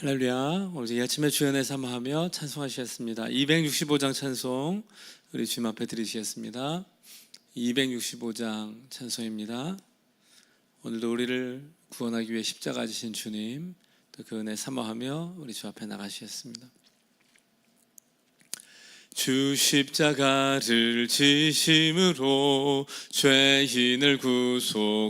할렐루야. 오늘 이 아침에 주연의 삼하며 찬송하시겠습니다. 265장 찬송 우리 주님 앞에 드리시겠습니다. 265장 찬송입니다. 오늘도 우리를 구원하기 위해 십자가 지신 주님 또 그 은혜 사모하며 우리 주 앞에 나가시겠습니다. 주 십자가를 지심으로 죄인을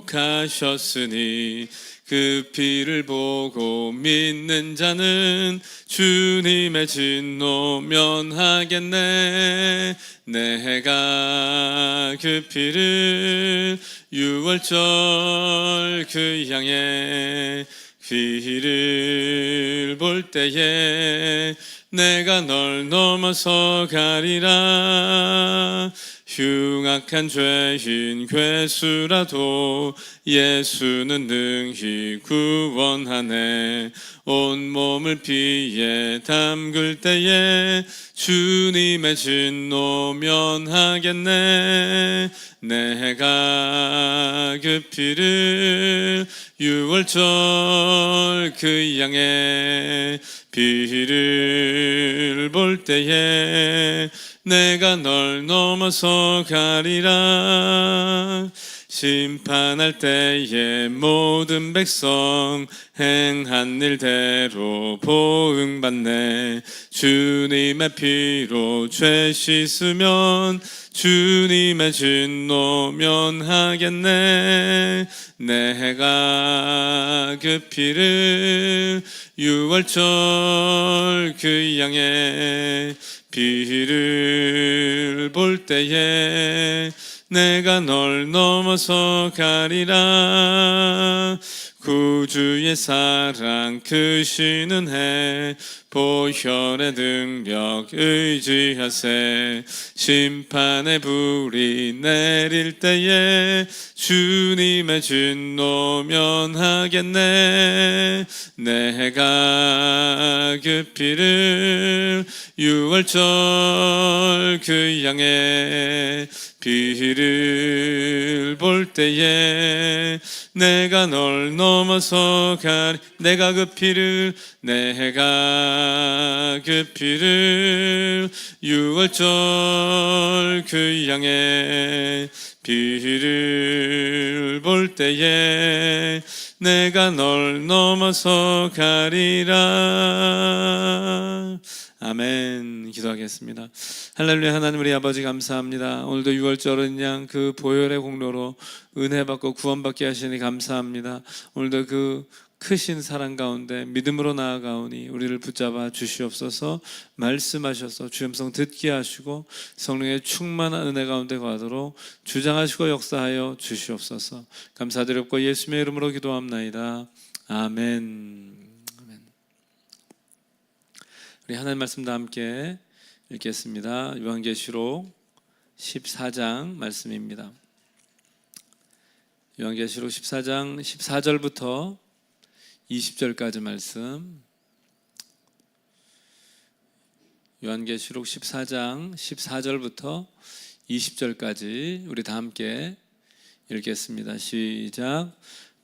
구속하셨으니 그 피를 보고 믿는 자는 주님의 진노 면하겠네. 내가 그 피를 유월절 그 향해 피를 볼 때에 내가 널 넘어서 가리라 흉악한 죄인 괴수라도 예수는 능히 구원하네. 온 몸을 피에 담글 때에 주님의 진노 면하겠네. 내가 그 피를 유월절 그 양의 피를 볼 때에 내가 널 넘어서 가리라 심판할 때에 모든 백성 행한 일대로 보응받네. 주님의 피로 죄 씻으면 주님의 진노 면하겠네. 내가 그 피를 유월절 그 양의 피를 볼 때에 내가 널 넘어서 가리라 구주의 사랑 크시는 해 보혈의 능력 의지하세. 심판의 불이 내릴 때에 주님의 진노 면하겠네. 내가 그 피를 유월절 그 양의 피를 볼 때에 내가 널 넘어서 가리 내가 그 피를 내가 그 피를 유월절 그 양의 피를 볼 때에 내가 널 넘어서 가리라 아멘. 기도하겠습니다. 할렐루야 하나님 우리 아버지 감사합니다. 오늘도 6월절은 양 그 보혈의 공로로 은혜 받고 구원 받게 하시니 감사합니다. 오늘도 그 크신 사랑 가운데 믿음으로 나아가오니 우리를 붙잡아 주시옵소서. 말씀하셔서 주음성 듣게 하시고 성령의 충만한 은혜 가운데 가도록 주장하시고 역사하여 주시옵소서. 감사드렸고 예수님의 이름으로 기도합나이다. 아멘 우리 하나님 말씀 다 함께 읽겠습니다 요한계시록 14장 말씀입니다 요한계시록 14장 14절부터 20절까지 말씀 요한계시록 14장 14절부터 20절까지 우리 다 함께 읽겠습니다. 시작.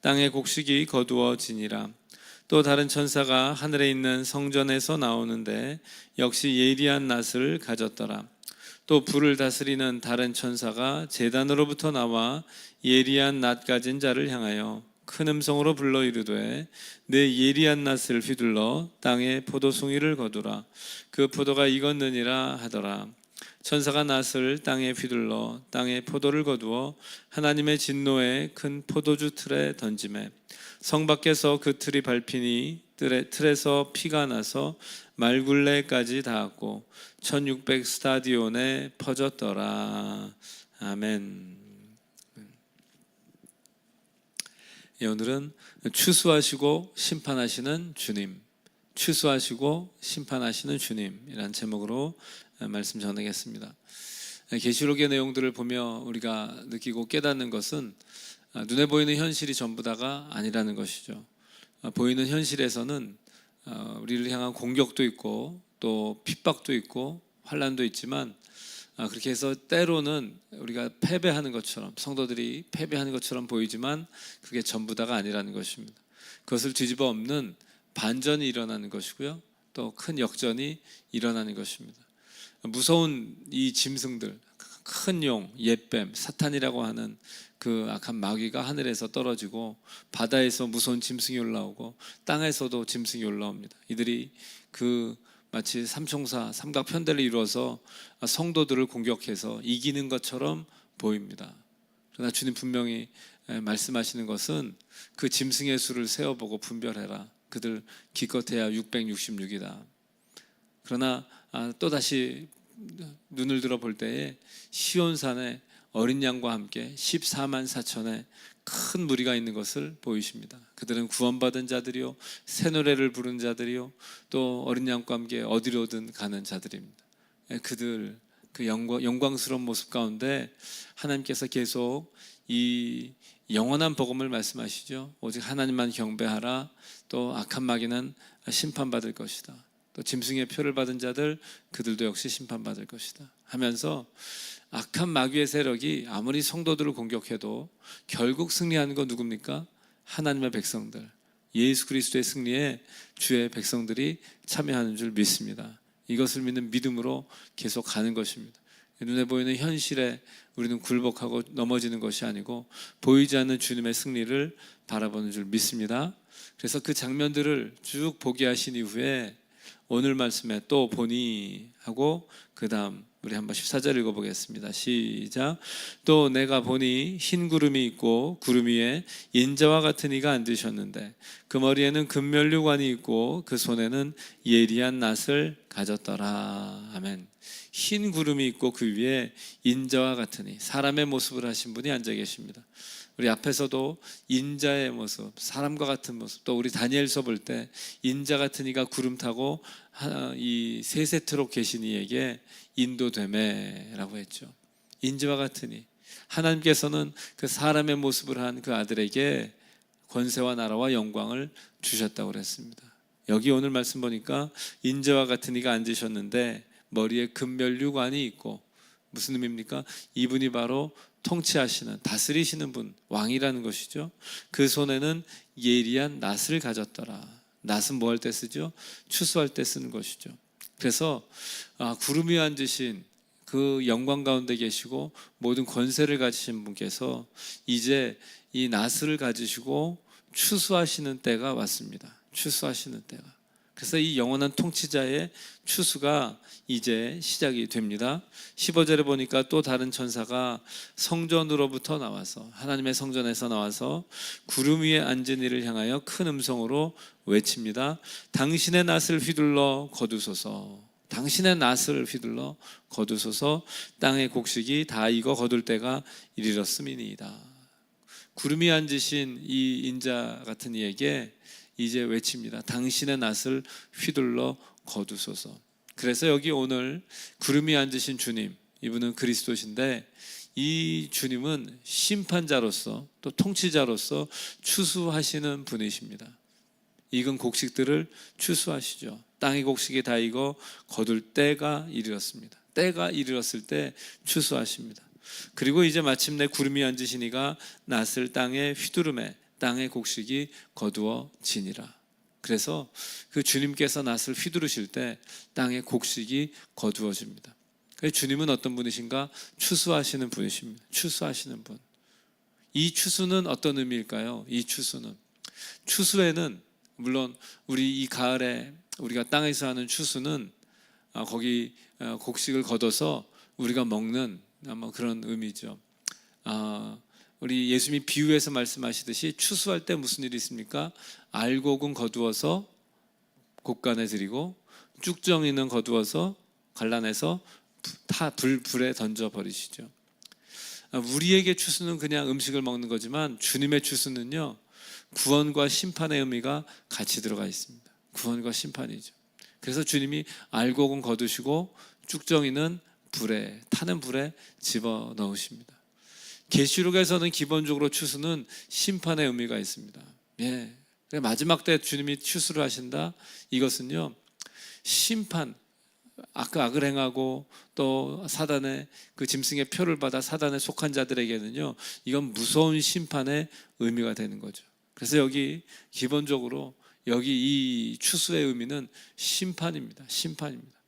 땅의 곡식이 거두어지니라. 또 다른 천사가 하늘에 있는 성전에서 나오는데 역시 예리한 낫을 가졌더라. 또 불을 다스리는 다른 천사가 제단으로부터 나와 예리한 낫 가진 자를 향하여 큰 음성으로 불러 이르되 내 예리한 낫을 휘둘러 땅에 포도송이를 거두라. 그 포도가 익었느니라 하더라 천사가 낫을 땅에 휘둘러 땅에 포도를 거두어 하나님의 진노의 큰 포도주 틀에 던짐에 성 밖에서 그 틀이 밟히니 틀에, 틀에서 피가 나서 말굴레까지 닿았고 1600 스타디온에 퍼졌더라. 아멘. 예, 오늘은 추수하시고 심판하시는 주님 추수하시고 심판하시는 주님이란 제목으로 말씀 전하겠습니다. 계시록의 내용들을 보며 우리가 느끼고 깨닫는 것은 눈에 보이는 현실이 전부다가 아니라는 것이죠. 보이는 현실에서는 어, 우리를 향한 공격도 있고 또 핍박도 있고 환란도 있지만 아, 그렇게 해서 때로는 우리가 패배하는 것처럼 성도들이 패배하는 것처럼 보이지만 그게 전부다가 아니라는 것입니다. 그것을 뒤집어 엎는 반전이 일어나는 것이고요. 또 큰 역전이 일어나는 것입니다. 무서운 이 짐승들, 큰 용, 옛뱀, 사탄이라고 하는 그 악한 마귀가 하늘에서 떨어지고 바다에서 무서운 짐승이 올라오고 땅에서도 짐승이 올라옵니다. 이들이 그 마치 삼총사 삼각 편대를 이루어서 성도들을 공격해서 이기는 것처럼 보입니다. 그러나 주님 분명히 말씀하시는 것은 그 짐승의 수를 세어보고 분별해라. 그들 기껏해야 666이다. 그러나 아, 또 다시 눈을 들어 볼 때에 시온산에 어린 양과 함께 14만 4천의 큰 무리가 있는 것을 보이십니다. 그들은 구원받은 자들이요 새 노래를 부른 자들이요 또 어린 양과 함께 어디로든 가는 자들입니다. 예, 그들 그 영광, 영광스러운 모습 가운데 하나님께서 계속 이 영원한 복음을 말씀하시죠. 오직 하나님만 경배하라. 또 악한 마귀는 심판받을 것이다. 또 짐승의 표를 받은 자들 그들도 역시 심판받을 것이다. 하면서 악한 마귀의 세력이 아무리 성도들을 공격해도 결국 승리하는 건 누굽니까? 하나님의 백성들. 예수 그리스도의 승리에 주의 백성들이 참여하는 줄 믿습니다. 이것을 믿는 믿음으로 계속 가는 것입니다. 눈에 보이는 현실에 우리는 굴복하고 넘어지는 것이 아니고 보이지 않는 주님의 승리를 바라보는 줄 믿습니다. 그래서 그 장면들을 쭉 보게 하신 이후에 오늘 말씀에 또 보니 하고 그 다음 우리 한번 14절 읽어보겠습니다. 시작. 또 내가 보니 흰 구름이 있고 구름 위에 인자와 같은 이가 앉으셨는데 그 머리에는 금면류관이 있고 그 손에는 예리한 낫을 가졌더라. 아멘. 흰 구름이 있고 그 위에 인자와 같으니 사람의 모습을 하신 분이 앉아 계십니다. 우리 앞에서도 인자의 모습, 사람과 같은 모습, 또 우리 다니엘서 볼 때 인자 같은 이가 구름 타고 이 세세트로 계신 이에게 인도되매라고 했죠. 인자와 같으니 하나님께서는 그 사람의 모습을 한 그 아들에게 권세와 나라와 영광을 주셨다고 그랬습니다. 여기 오늘 말씀 보니까 인자와 같은 이가 앉으셨는데 머리에 금멸류관이 있고 무슨 의미입니까? 이분이 바로 통치하시는 다스리시는 분 왕이라는 것이죠. 그 손에는 예리한 낫을 가졌더라. 낫은 뭐 할 때 쓰죠? 추수할 때 쓰는 것이죠. 그래서 아, 구름 위에 앉으신 그 영광 가운데 계시고 모든 권세를 가지신 분께서 이제 이 낫을 가지시고 추수하시는 때가 왔습니다. 추수하시는 때가. 그래서 이 영원한 통치자의 추수가 이제 시작이 됩니다. 15절에 보니까 또 다른 천사가 성전으로부터 나와서 하나님의 성전에서 나와서 구름 위에 앉은 이를 향하여 큰 음성으로 외칩니다. 당신의 낫을 휘둘러 거두소서. 당신의 낫을 휘둘러 거두소서 땅의 곡식이 다 익어 거둘 때가 이르렀음이니이다. 구름이 앉으신 이 인자 같은 이에게 이제 외칩니다. 당신의 낫을 휘둘러 거두소서. 그래서 여기 오늘 구름이 앉으신 주님, 이분은 그리스도신데 이 주님은 심판자로서 또 통치자로서 추수하시는 분이십니다. 익은 곡식들을 추수하시죠. 땅의 곡식이 다 익어 거둘 때가 이르렀습니다. 때가 이르렀을 때 추수하십니다. 그리고 이제 마침내 구름이 앉으시니가 낫을 땅에 휘두르매 땅의 곡식이 거두어지니라. 그래서 그 주님께서 낫을 휘두르실 때 땅의 곡식이 거두어집니다. 주님은 어떤 분이신가? 추수하시는 분이십니다. 추수하시는 분. 이 추수는 어떤 의미일까요? 이 추수는 추수에는 물론 우리 이 가을에 우리가 땅에서 하는 추수는 아, 거기 어, 곡식을 걷어서 우리가 먹는 아마 그런 의미죠. 아, 우리 예수님이 비유해서 말씀하시듯이 추수할 때 무슨 일이 있습니까? 알곡은 거두어서 곡간에 드리고 쭉정이는 거두어서 갈라내서 타 불, 불에 던져 버리시죠. 아, 우리에게 추수는 그냥 음식을 먹는 거지만 주님의 추수는요 구원과 심판의 의미가 같이 들어가 있습니다. 구원과 심판이죠. 그래서 주님이 알곡은 거두시고 쭉정이는 불에 타는 불에 집어 넣으십니다. 계시록에서는 기본적으로 추수는 심판의 의미가 있습니다. 예. 마지막 때 주님이 추수를 하신다. 이것은요. 심판 아까 악을 행하고 또 사단의 그 짐승의 표를 받아 사단에 속한 자들에게는요. 이건 무서운 심판의 의미가 되는 거죠. 그래서 여기 기본적으로 여기 이 추수의 의미는 심판입니다. 심판입니다.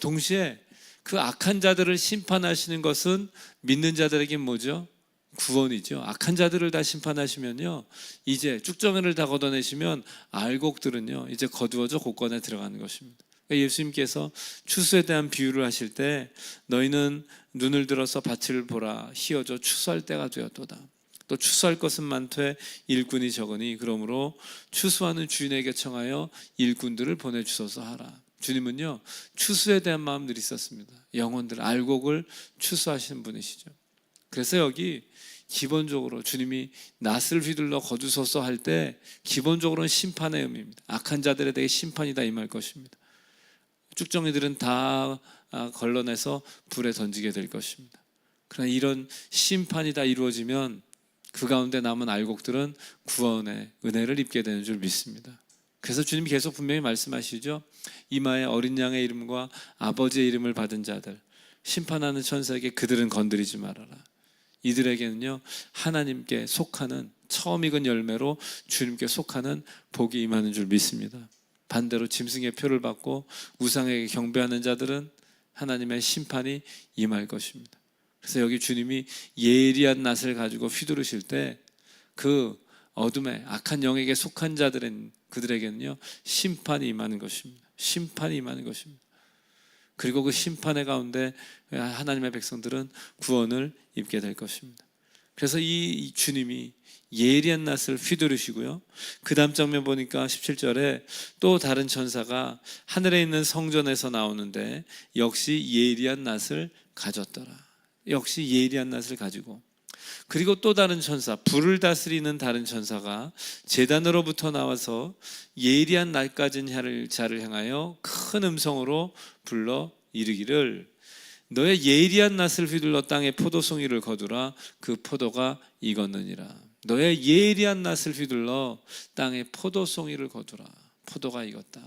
동시에 그 악한 자들을 심판하시는 것은 믿는 자들에게 뭐죠? 구원이죠. 악한 자들을 다 심판하시면요. 이제 쭉정이를 다 걷어내시면 알곡들은요. 이제 거두어져 곳간에 들어가는 것입니다. 그러니까 예수님께서 추수에 대한 비유를 하실 때 너희는 눈을 들어서 밭을 보라 희어져 추수할 때가 되었도다. 또 추수할 것은 많되 일꾼이 적으니 그러므로 추수하는 주인에게 청하여 일꾼들을 보내주소서 하라. 주님은요 추수에 대한 마음들이 있었습니다. 영혼들 알곡을 추수하시는 분이시죠. 그래서 여기 기본적으로 주님이 낫을 휘둘러 거두소서 할 때 기본적으로는 심판의 의미입니다. 악한 자들에 대해 심판이다 임할 것입니다. 쭉정이들은 다 아, 걸러내서 불에 던지게 될 것입니다. 그러나 이런 심판이 다 이루어지면 그 가운데 남은 알곡들은 구원의 은혜를 입게 되는 줄 믿습니다. 그래서 주님이 계속 분명히 말씀하시죠. 이마에 어린 양의 이름과 아버지의 이름을 받은 자들 심판하는 천사에게 그들은 건드리지 말아라. 이들에게는요 하나님께 속하는 처음 익은 열매로 주님께 속하는 복이 임하는 줄 믿습니다. 반대로 짐승의 표를 받고 우상에게 경배하는 자들은 하나님의 심판이 임할 것입니다. 그래서 여기 주님이 예리한 낫을 가지고 휘두르실 때 그 어둠의 악한 영에게 속한 자들은 그들에게는요 심판이 임하는 것입니다. 심판이 임하는 것입니다. 그리고 그 심판의 가운데 하나님의 백성들은 구원을 입게 될 것입니다. 그래서 이 주님이 예리한 낫을 휘두르시고요. 그 다음 장면 보니까 17절에 또 다른 천사가 하늘에 있는 성전에서 나오는데 역시 예리한 낫을 가졌더라. 역시 예리한 낫을 가지고 그리고 또 다른 천사, 불을 다스리는 다른 천사가 재단으로부터 나와서 예리한 날 가진 자를 향하여 큰 음성으로 불러 이르기를 너의 예리한 낫을 휘둘러 땅에 포도송이를 거두라. 그 포도가 익었느니라. 너의 예리한 낫을 휘둘러 땅에 포도송이를 거두라. 포도가 익었다.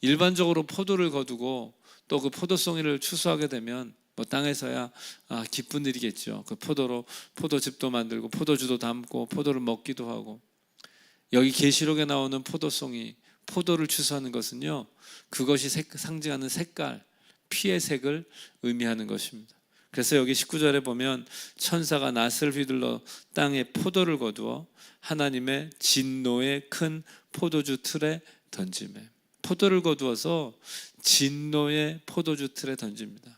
일반적으로 포도를 거두고 또 그 포도송이를 추수하게 되면 뭐 땅에서야 아, 기쁜 일이겠죠. 그 포도로 포도즙도 만들고 포도주도 담고 포도를 먹기도 하고 여기 계시록에 나오는 포도송이 포도를 추수하는 것은요. 그것이 색, 상징하는 색깔, 피의 색을 의미하는 것입니다. 그래서 여기 19절에 보면 천사가 낫을 휘둘러 땅에 포도를 거두어 하나님의 진노의 큰 포도주 틀에 던짐에 포도를 거두어서 진노의 포도주 틀에 던집니다.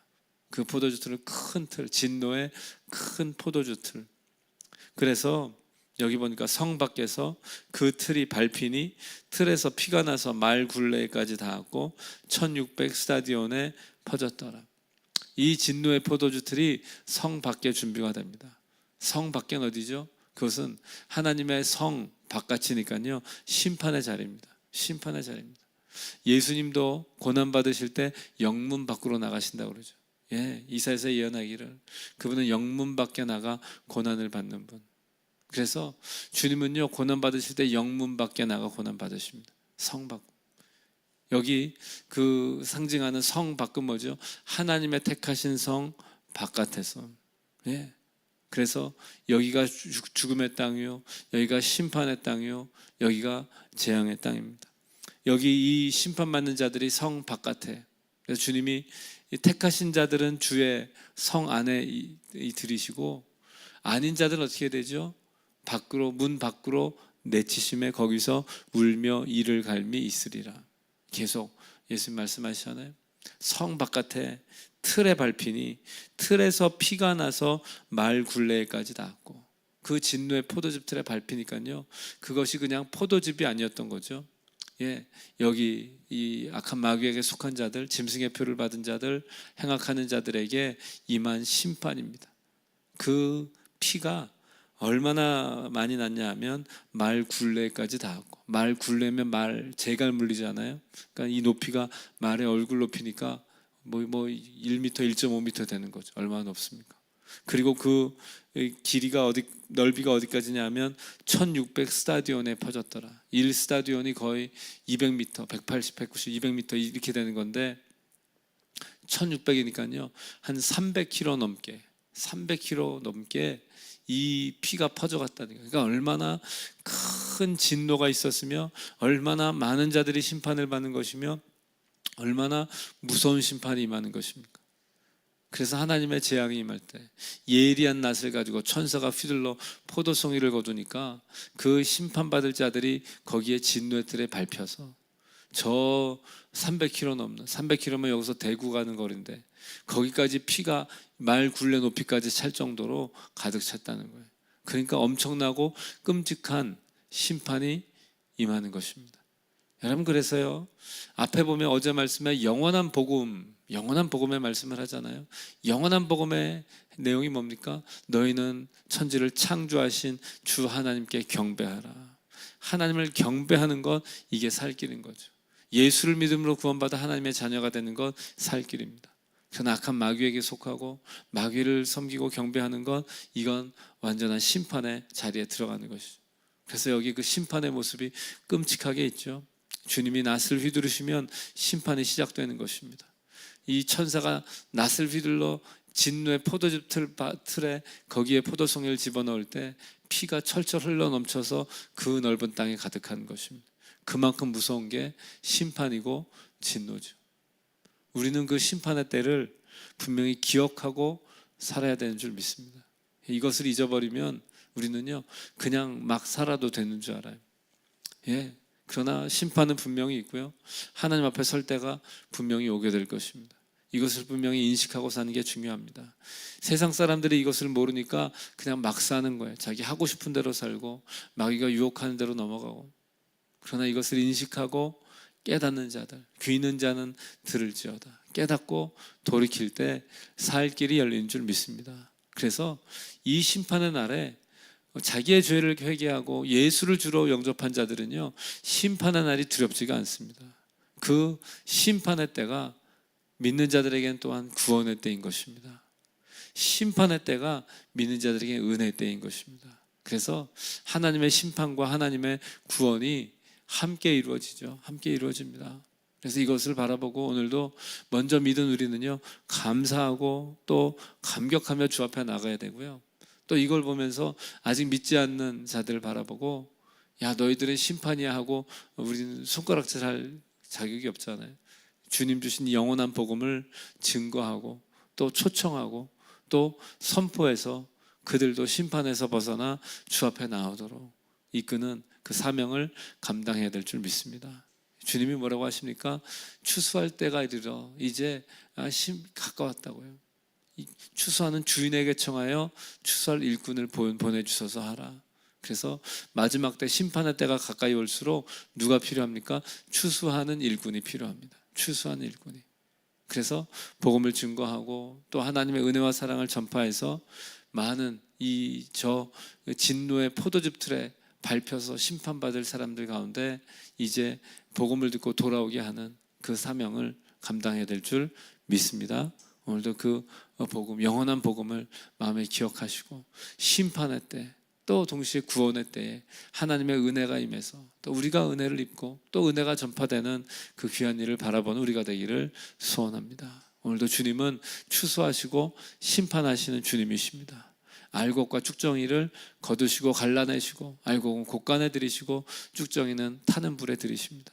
그 포도주 틀을 큰 틀, 진노의 큰 포도주 틀. 그래서 여기 보니까 성 밖에서 그 틀이 밟히니 틀에서 피가 나서 말 굴레까지 닿았고 1600 스타디온에 퍼졌더라. 이 진노의 포도주 틀이 성 밖에 준비가 됩니다. 성 밖엔 어디죠? 그것은 하나님의 성 바깥이니까요. 심판의 자리입니다. 심판의 자리입니다. 예수님도 고난 받으실 때 영문 밖으로 나가신다고 그러죠. 예, 이사에서 예언하기를 그분은 영문 밖에 나가 고난을 받는 분. 그래서 주님은요 고난 받으실 때 영문 밖에 나가 고난 받으십니다. 성 밖. 여기 그 상징하는 성 밖은 뭐죠? 하나님의 택하신 성 바깥에서. 예. 그래서 여기가 죽음의 땅이요, 여기가 심판의 땅이요, 여기가 재앙의 땅입니다. 여기 이 심판받는 자들이 성 바깥에. 그래서 주님이 택하신 자들은 주의 성 안에 들이시고 아닌 자들은 어떻게 되죠? 밖으로 문 밖으로 내치심에 거기서 울며 이를 갈미 있으리라. 계속 예수님 말씀하시잖아요. 성 바깥에 틀에 밟히니 틀에서 피가 나서 말 굴레까지 닿았고 그 진노의 포도즙 틀에 밟히니까요. 그것이 그냥 포도즙이 아니었던 거죠. 예, 여기 이 악한 마귀에게 속한 자들, 짐승의 표를 받은 자들, 행악하는 자들에게 임한 심판입니다. 그 피가 얼마나 많이 났냐 하면 말 굴레까지 닿았고 말 굴레면 말 재갈 물리잖아요. 그러니까 이 높이가 말의 얼굴 높이니까 뭐뭐 1m, 1.5m 되는 거죠. 얼마나 높습니까? 그리고 그 길이가 어디 넓이가 어디까지냐면 1600 스타디온에 퍼졌더라. 1 스타디온이 거의 200m, 180, 190, 200m 이렇게 되는 건데 1600이니까요. 한 300km 넘게 300km 넘게 이 피가 퍼져갔다는 거예요. 그러니까 얼마나 큰 진노가 있었으며 얼마나 많은 자들이 심판을 받는 것이며 얼마나 무서운 심판이 임하는 것입니까? 그래서 하나님의 재앙이 임할 때 예리한 낫을 가지고 천사가 휘둘러 포도송이를 거두니까 그 심판받을 자들이 거기에 진노의 뜰에 밟혀서 저 300km 넘는 300km면 여기서 대구 가는 거리인데 거기까지 피가 말 굴레 높이까지 찰 정도로 가득 찼다는 거예요. 그러니까 엄청나고 끔찍한 심판이 임하는 것입니다. 여러분 그래서요 앞에 보면 어제 말씀에 영원한 복음 영원한 복음의 말씀을 하잖아요. 영원한 복음의 내용이 뭡니까? 너희는 천지를 창조하신 주 하나님께 경배하라. 하나님을 경배하는 것 이게 살 길인 거죠. 예수를 믿음으로 구원받아 하나님의 자녀가 되는 것 살 길입니다. 그러나 악한 마귀에게 속하고 마귀를 섬기고 경배하는 것 이건 완전한 심판의 자리에 들어가는 것이죠. 그래서 여기 그 심판의 모습이 끔찍하게 있죠. 주님이 낫을 휘두르시면 심판이 시작되는 것입니다. 이 천사가 낫을 휘둘러 진노의 포도즙 틀, 틀에 거기에 포도송이를 집어넣을 때 피가 철철 흘러 넘쳐서 그 넓은 땅에 가득한 것입니다. 그만큼 무서운 게 심판이고 진노죠. 우리는 그 심판의 때를 분명히 기억하고 살아야 되는 줄 믿습니다. 이것을 잊어버리면 우리는요 그냥 막 살아도 되는 줄 알아요. 예. 그러나 심판은 분명히 있고요. 하나님 앞에 설 때가 분명히 오게 될 것입니다. 이것을 분명히 인식하고 사는 게 중요합니다. 세상 사람들이 이것을 모르니까 그냥 막 사는 거예요. 자기 하고 싶은 대로 살고 마귀가 유혹하는 대로 넘어가고. 그러나 이것을 인식하고 깨닫는 자들, 귀 있는 자는 들을지어다. 깨닫고 돌이킬 때 살 길이 열리는 줄 믿습니다. 그래서 이 심판의 날에 자기의 죄를 회개하고 예수를 주로 영접한 자들은요 심판의 날이 두렵지가 않습니다. 그 심판의 때가 믿는 자들에게는 또한 구원의 때인 것입니다. 심판의 때가 믿는 자들에게 은혜의 때인 것입니다. 그래서 하나님의 심판과 하나님의 구원이 함께 이루어지죠. 함께 이루어집니다. 그래서 이것을 바라보고 오늘도 먼저 믿은 우리는요 감사하고 또 감격하며 주 앞에 나가야 되고요. 또 이걸 보면서 아직 믿지 않는 자들을 바라보고 야 너희들은 심판이야 하고 우리는 손가락질할 자격이 없잖아요. 주님 주신 영원한 복음을 증거하고 또 초청하고 또 선포해서 그들도 심판에서 벗어나 주 앞에 나오도록 이끄는 그 사명을 감당해야 될 줄 믿습니다. 주님이 뭐라고 하십니까? 추수할 때가 이르러 이제 아, 가까웠다고요. 추수하는 주인에게 청하여 추수할 일꾼을 보내주셔서 하라. 그래서 마지막 때 심판의 때가 가까이 올수록 누가 필요합니까? 추수하는 일꾼이 필요합니다. 추수하는 일꾼이. 그래서 복음을 증거하고 또 하나님의 은혜와 사랑을 전파해서 많은 이 저 진노의 포도즙 틀에 밟혀서 심판받을 사람들 가운데 이제 복음을 듣고 돌아오게 하는 그 사명을 감당해야 될 줄 믿습니다. 오늘도 그 복음, 영원한 복음을 마음에 기억하시고 심판의 때, 또 동시에 구원의 때에 하나님의 은혜가 임해서 또 우리가 은혜를 입고 또 은혜가 전파되는 그 귀한 일을 바라보는 우리가 되기를 소원합니다. 오늘도 주님은 추수하시고 심판하시는 주님이십니다. 알곡과 쭉정이를 거두시고 갈라내시고 알곡은 곡간에 들이시고 쭉정이는 타는 불에 들이십니다.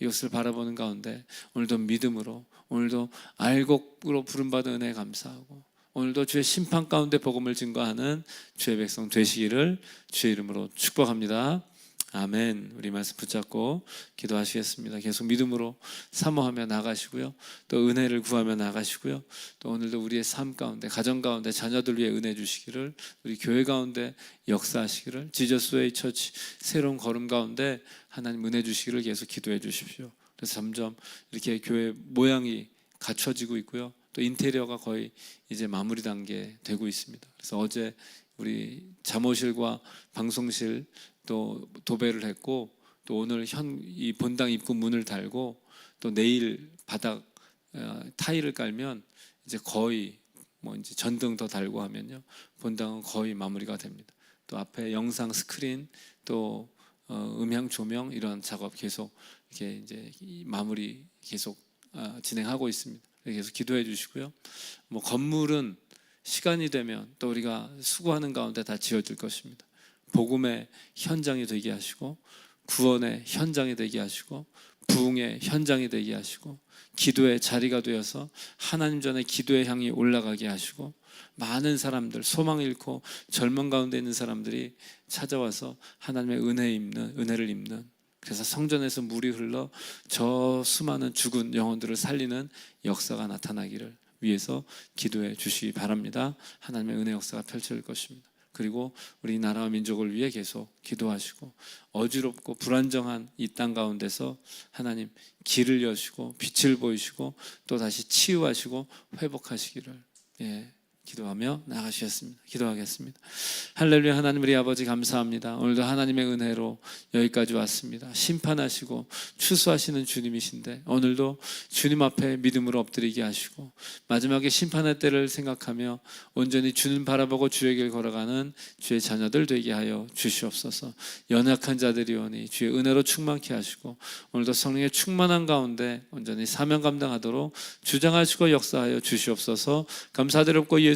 이것을 바라보는 가운데 오늘도 믿음으로 오늘도 알곡으로 부름받은 은혜 감사하고 오늘도 주의 심판 가운데 복음을 증거하는 주의 백성 되시기를 주의 이름으로 축복합니다. 아멘. 우리 말씀 붙잡고 기도하시겠습니다. 계속 믿음으로 사모하며 나가시고요. 또 은혜를 구하며 나가시고요. 또 오늘도 우리의 삶 가운데, 가정 가운데 자녀들 위해 은혜 주시기를, 우리 교회 가운데 역사하시기를, 지저스웨이 처치 새로운 걸음 가운데 하나님 은혜 주시기를 계속 기도해 주십시오. 그래서 점점 이렇게 교회 모양이 갖춰지고 있고요. 또 인테리어가 거의 이제 마무리 단계 되고 있습니다. 그래서 어제 우리 잠옷실과 방송실 또 도배를 했고 또 오늘 현 이 본당 입구 문을 달고 또 내일 바닥 어, 타일을 깔면 이제 거의 뭐 이제 전등 더 달고 하면요 본당은 거의 마무리가 됩니다. 또 앞에 영상 스크린 또 어, 음향 조명 이런 작업 계속 이렇게 이제 이 마무리 계속 아, 진행하고 있습니다. 계속 기도해 주시고요. 뭐 건물은 시간이 되면 또 우리가 수고하는 가운데 다 지어질 것입니다. 복음의 현장이 되게 하시고 구원의 현장이 되게 하시고 부흥의 현장이 되게 하시고 기도의 자리가 되어서 하나님 전에 기도의 향이 올라가게 하시고 많은 사람들 소망 잃고 절망 가운데 있는 사람들이 찾아와서 하나님의 은혜 입는 은혜를 입는 그래서 성전에서 물이 흘러 저 수많은 죽은 영혼들을 살리는 역사가 나타나기를 위해서 기도해 주시기 바랍니다. 하나님의 은혜 역사가 펼쳐질 것입니다. 그리고 우리 나라와 민족을 위해 계속 기도하시고 어지럽고 불안정한 이 땅 가운데서 하나님 길을 여시고 빛을 보이시고 또 다시 치유하시고 회복하시기를. 예, 기도하며 나가시겠습니다. 기도하겠습니다. 할렐루야 하나님 우리 아버지 감사합니다. 오늘도 하나님의 은혜로 여기까지 왔습니다. 심판하시고 추수하시는 주님이신데 오늘도 주님 앞에 믿음으로 엎드리게 하시고 마지막에 심판의 때를 생각하며 온전히 주는 바라보고 길 걸어가는 주의 자녀들 되게 하여 주시옵소서. 연약한 자들이오니 주의 은혜로 충만케 하시고 오늘도 성령의 충만한 가운데 온전히 사명 감당하도록 주장하시고 역사하여 주시옵소서. 감사드렸고